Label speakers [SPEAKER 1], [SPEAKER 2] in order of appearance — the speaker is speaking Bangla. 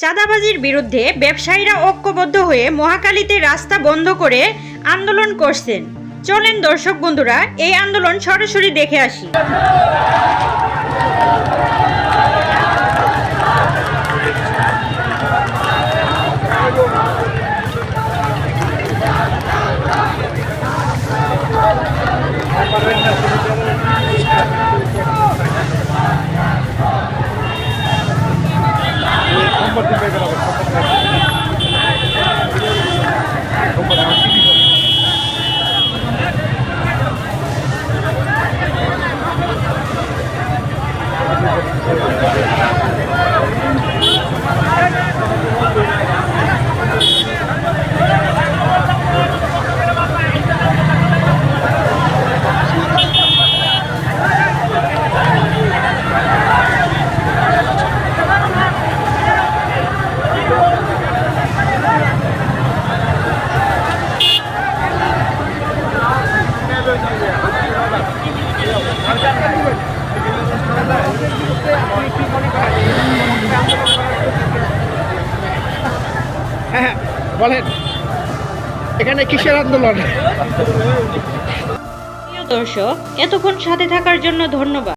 [SPEAKER 1] চাঁদাবাজির বিরুদ্ধে ব্যবসায়ীরা ঐক্যবদ্ধ হয়ে মহাকালীতে রাস্তা বন্ধ করে আন্দোলন করছেন। চলেন দর্শক বন্ধুরা, এই আন্দোলন সরাসরি দেখে আসি।
[SPEAKER 2] பத்து பேசலாம் হ্যাঁ বলেন। এখানে কিসের আন্দোলন?
[SPEAKER 1] দর্শক এতক্ষণ সাথে থাকার জন্য ধন্যবাদ।